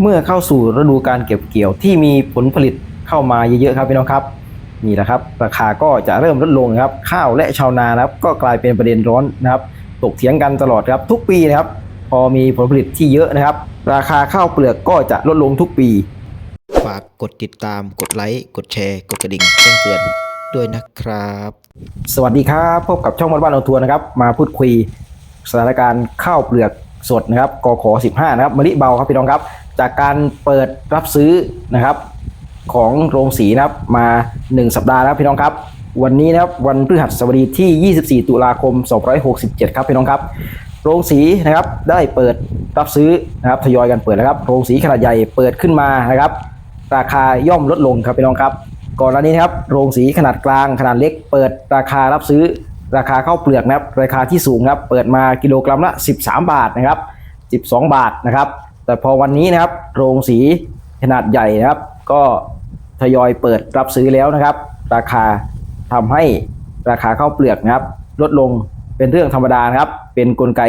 เมื่อเข้าสู่ฤดูการเก็บเกี่ยวที่มีผลผลิตเข้ามาเยอะๆครับพี่น้องครับนี่แหละครับ ราคาก็จะเริ่มลดลงนะครับ ข้าวและชาวนานะครับ ก็กลายเป็นประเด็นร้อนนะครับ ตกเถียงกันตลอดครับทุกปีนะครับ พอมีผลผลิตที่เยอะนะครับ ราคาข้าวเปลือกก็จะลดลงทุกปี ฝากกดติดตามกดไลค์กดแชร์กดกระดิ่งแจ้งเตือนด้วยนะครับ สวัสดีครับพบกับช่องบ้านบ้านเราทัวร์นะครับ มาพูดคุยสถานการณ์ข้าวเปลือกสดนะครับกข15 นะครับมะลิเบาครับพี่น้องครับ จากการเปิดรับซื้อนะครับของโรงสีนะครับมา 1 สัปดาห์แล้วพี่น้องครับ วันนี้นะครับวันพฤหัสบดีที่ 24 ตุลาคม 2567 ครับพี่น้องครับ โรงสีนะครับได้เปิดรับซื้อนะครับทยอยกันเปิดนะครับ โรงสีขนาดใหญ่เปิดขึ้นมานะครับ ราคาย่อมลดลงครับพี่น้องครับ ก่อนหน้านี้นะครับโรงสีขนาดกลางขนาดเล็ก เปิดราคารับซื้อ ราคาเข้าเปลือกนะครับราคาที่สูงครับเปิดมากิโลกรัมละ 13 บาทนะครับ 12 บาทนะครับ แต่พอวันนี้นะครับ โรงสีขนาดใหญ่นะครับ ก็ทยอยเปิดรับซื้อแล้วนะครับ ราคาทำให้ราคาข้าวเปลือกนะครับ ลดลงเป็นเรื่องธรรมดานะครับ เป็นกลไก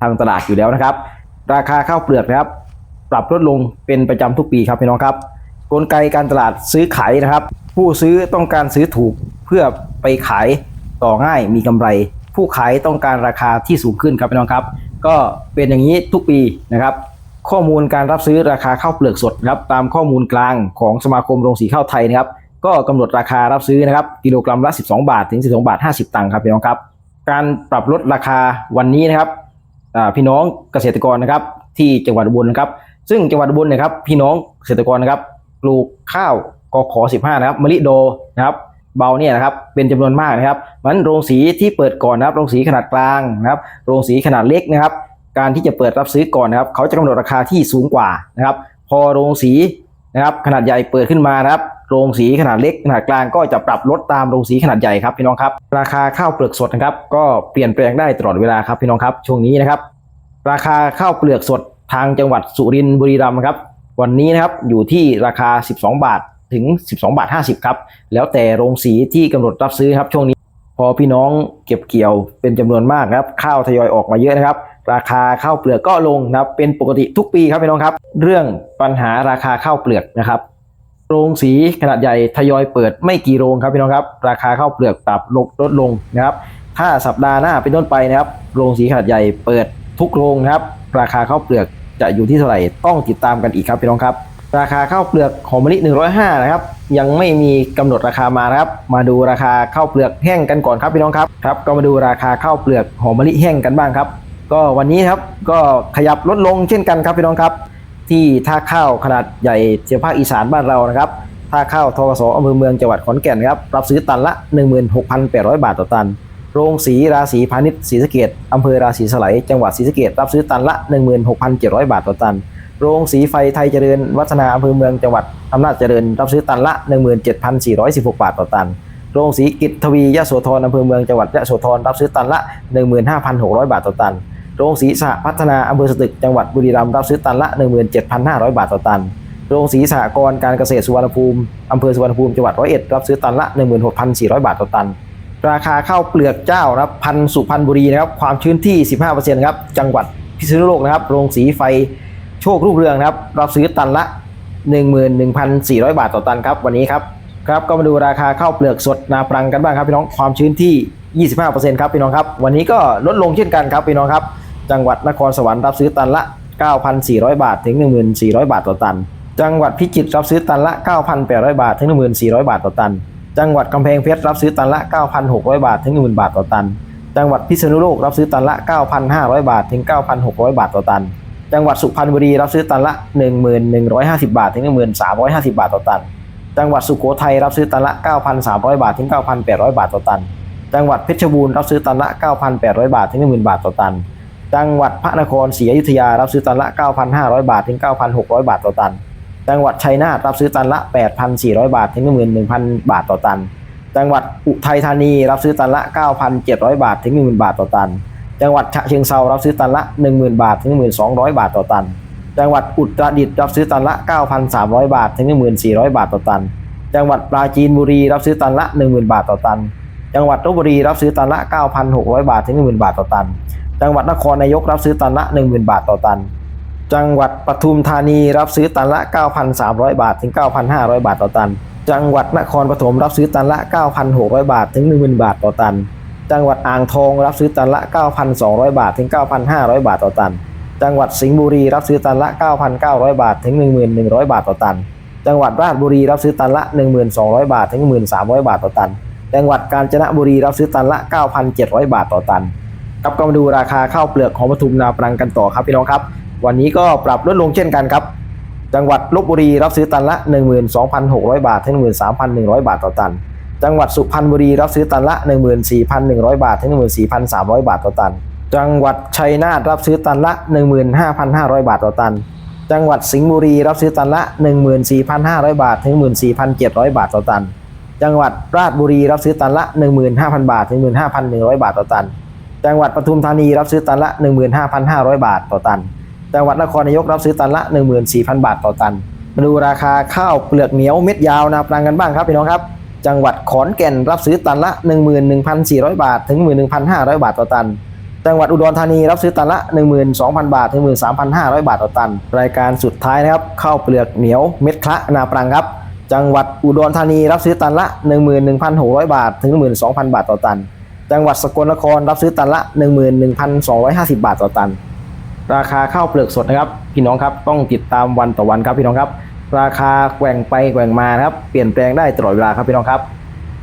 ทางตลาดอยู่แล้วนะครับ ราคาข้าวเปลือกนะครับ ปรับลดลงเป็นประจำทุกปีครับพี่น้องครับ กลไกการตลาดซื้อขายนะครับ ผู้ซื้อต้องการซื้อถูกเพื่อไปขายต่อง่ายมีกำไร ผู้ขายต้องการราคาที่สูงขึ้นครับพี่น้องครับ ก็เป็นอย่างนี้ทุกปีนะครับ ข้อมูลการรับซื้อราคาข้าวเปลือกสดนะครับตามข้อมูลกลางของสมาคมโรงสีข้าวไทยนะครับก็กำหนดราคารับซื้อนะครับกิโลกรัมละ 12 บาทถึง 12 บาท 50 ตังค์ครับพี่น้องครับการปรับลดราคาวันนี้นะครับพี่น้องเกษตรกรนะครับที่จังหวัดอุบลนะครับซึ่งจังหวัดอุบลนะครับพี่น้องเกษตรกรนะครับปลูกข้าวกขอ15 นะครับมะลิโดนะครับเบาเนี่ยนะครับเป็นจำนวนมากนะครับมันโรงสีที่เปิดก่อนนะครับโรงสีขนาดกลางนะครับโรงสีขนาดเล็กนะครับ การที่จะเปิดรับซื้อก่อนนะครับ เขาจะกำหนดราคาที่สูงกว่านะครับ พอโรงสีนะครับ ขนาดใหญ่เปิดขึ้นมานะครับ โรงสีขนาดเล็กขนาดกลางก็จะปรับลดตามโรงสีขนาดใหญ่ครับพี่น้องครับ ราคาข้าวเปลือกสดนะครับ ก็เปลี่ยนแปลงได้ตลอดเวลาครับพี่น้องครับ ช่วงนี้นะครับ ราคาข้าวเปลือกสดทางจังหวัดสุรินทร์บุรีรัมย์ครับ วันนี้นะครับอยู่ที่ราคา 12 บาทถึง 12 บาท 50 ครับ แล้วแต่โรงสีที่กำหนดรับซื้อครับช่วงนี้ พอพี่น้องเก็บเกี่ยวเป็นจำนวนมากครับ ข้าวทยอยออกมาเยอะนะครับ ราคาข้าวเปลือกก็ลงนะครับเป็นปกติทุกปีครับพี่น้องครับ เรื่องปัญหาราคาข้าวเปลือกนะครับโรงสีขนาดใหญ่ทยอยเปิดไม่กี่โรงครับพี่น้องครับ ราคาข้าวเปลือกปรับลดลดลงนะครับ ถ้าสัปดาห์หน้าเป็นต้นไปนะครับ โรงสีขนาดใหญ่เปิดทุกโรงครับ ราคาข้าวเปลือกจะอยู่ที่เท่าไหร่ต้องติดตามกันอีกครับพี่น้องครับ ราคาข้าวเปลือกหอมมะลิ105นะครับยังไม่มีกำหนดราคามาครับ มาดูราคาข้าวเปลือกแห้งกันก่อนครับพี่น้องครับครับ ก็มาดูราคาข้าวเปลือกหอมมะลิแห้งกันบ้างครับ ก็วันนี้ครับก็ขยับลดลงเช่นกันครับพี่น้องครับ ที่ท่าข้าวขนาดใหญ่เฉียภาคอีสานบ้านเรานะครับท่าข้าวทกสอำเภอเมืองจังหวัดขอนแก่นครับรับซื้อตันละ 16,800 บาทต่อตัน โรงสีราศีพาณิชย์ศรีสะเกดอำเภอราศีสไลยจังหวัดศรีสะเกดรับซื้อตันละ 16,700 บาทต่อตัน โรงสีไฟไทยเจริญวัฒนาอำเภอเมืองจังหวัดอำนาจเจริญ รับซื้อตันละ 17,416 บาทต่อตันโรงสีกิจทวียะโสธรอำเภอเมืองจังหวัดยะโสธรรับซื้อตันละ 15,600 บาทต่อตัน โรงสีสหพัฒนาอำเภอสตึกจังหวัดบุรีรัมย์รับซื้อตันละ 17,500 บาทต่อตัน โรงสีสหกรณ์การเกษตรสุวรรณภูมิอำเภอสุวรรณภูมิจังหวัดร้อยเอ็ดรับซื้อตันละ 16,400 บาทต่อตัน ราคาข้าวเปลือกเจ้านะครับพันสุพรรณบุรีนะครับความชื้นที่ 15%ครับจังหวัดพิษณุโลกนะครับโรงสีไฟโชครุ่งเรืองนะครับรับซื้อตันละ 11,400 บาทต่อตันครับวันนี้ครับครับก็มาดูราคาข้าวเปลือกสดนาปรังกันบ้างครับพี่น้องความชื้นที่ 25%ครับพี่น้องครับ วันนี้ก็ลดลงเช่นกันครับพี่น้องครับ จังหวัดนครสวรรค์รับซื้อตันละ 9,400 บาทถึง 1,400 บาทต่อตัน จังหวัดพิจิตรรับซื้อตันละ 9,800 บาทถึง 1,400 บาทต่อตัน จังหวัดกำแพงเพชรรับซื้อตันละ 9,600 บาทถึง 1,000 บาทต่อตัน จังหวัดพิษณุโลกรับซื้อตันละ 9,500 บาทถึง 9,600 บาทต่อตัน จังหวัดสุพรรณบุรีรับซื้อตันละ 11,150 บาทถึง 1350 บาทต่อตัน จังหวัดสุโขทัยรับซื้อตันละ 9,300 บาทถึง 9,800 บาทต่อตัน จังหวัดเพชรบูรณ์รับซื้อตันละ 9,800 บาทถึง 10,000 บาทต่อตัน จังหวัดพระนครศรีอยุธยารับซื้อตันละ 9,500 บาทถึง 9,600 บาทต่อตัน จังหวัดชัยนาทรับซื้อตันละ 8,400 บาทถึง 11,000 บาทต่อตัน จังหวัดอุทัยธานีรับซื้อตันละ 9,700 บาทถึง 10,000 บาทต่อตัน จังหวัดฉะเชิงเซารับซื้อตันละ 10,000 บาทถึง 12,000 บาทต่อตัน จังหวัดอุตรดิตถ์รับซื้อตันละ 9,300 บาทถึง 14,000 บาทต่อตัน จังหวัดปราจีนบุรีรับซื้อตันละ 10,000 บาทต่อตัน จังหวัดลบบุรีรับซื้อตันละ 9,600 บาทถึง10,000 บาทต่อตัน จังหวัดนครนายกรับซื้อตันละ 10,000 บาทต่อตัน จังหวัดปทุมธานีรับซื้อตันละ 9,300 บาทถึง 9,500 บาทต่อตัน จังหวัดนครปฐมรับซื้อตันละ 9,600 บาทถึง 10,000 บาทต่อตัน จังหวัดอ่างทองรับซื้อตันละ 9,200 บาทถึง 9,500 บาทต่อตัน จังหวัดสิงห์บุรีรับซื้อตันละ 9,900 บาทถึง 1,100 บาทต่อตัน จังหวัดราชบุรีรับซื้อตันละ 1,200 บาทถึง 1,300 บาทต่อตัน จังหวัดกาญจนบุรีรับซื้อตันละ 9,700 บาทต่อตันครับก็มาดูราคาข้าวเปลือกของปทุมนาปรังกันต่อครับพี่น้องครับ วันนี้ก็ปรับลดลงเช่นกันครับ จังหวัดลบบุรีรับซื้อตันละ 12,600 บาทถึง13,100 บาทต่อตัน จังหวัดสุพรรณบุรีรับซื้อตันละ 14,100 บาทถึง14,300 บาทต่อตัน จังหวัดชัยนาทรับซื้อตันละ 15,500 บาทต่อตัน จังหวัดสิงห์บุรีรับซื้อตันละ 14,500 บาทถึง14,700 บาทต่อตัน จังหวัดราชบุรีรับซื้อตันละ 15,000 บาทถึง15,100 บาทต่อตัน จังหวัดปทุมธานีรับซื้อตันละ 15,500 บาทต่อตัน จังหวัดนครนายกรับซื้อตันละ 14,000 บาทต่อตัน มาดูราคาข้าวเปลือกเหนียวเม็ดยาวนาปรังกันบ้างครับพี่น้องครับ จังหวัดขอนแก่นรับซื้อตันละ 11,400 บาท ถึง 11,500 บาทต่อตัน จังหวัดอุดรธานีรับซื้อตันละ 12,000 บาท ถึง 13,500 บาทต่อตัน รายการสุดท้ายนะครับข้าวเปลือกเหนียวเม็ดคละนาปรังครับ จังหวัดอุดรธานีรับซื้อตันละ 11,600 บาท ถึง 12,000 บาทต่อตัน จังหวัดสกลนครรับซื้อตันละ 11,250 บาทต่อตัน ราคาข้าวเปลือกสดนะครับ พี่น้องครับต้องติดตามวันต่อวันครับพี่น้องครับ ราคาแกว่งไปแกว่งมาครับเปลี่ยนแปลงได้ตลอดเวลาครับพี่น้องครับ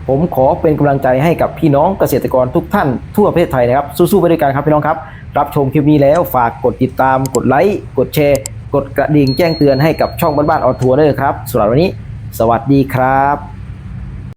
ผมขอเป็นกำลังใจให้กับพี่น้องเกษตรกรทุกท่านทั่วประเทศไทยนะครับสู้ๆไปด้วยกันครับพี่น้องครับ รับชมคลิปนี้แล้วฝากกดติดตามกดไลค์กดแชร์ กดกระดิ่งแจ้งเตือนให้กับช่องบ้านๆออทัวร์ด้วยครับสำหรับวันนี้ สวัสดีครับ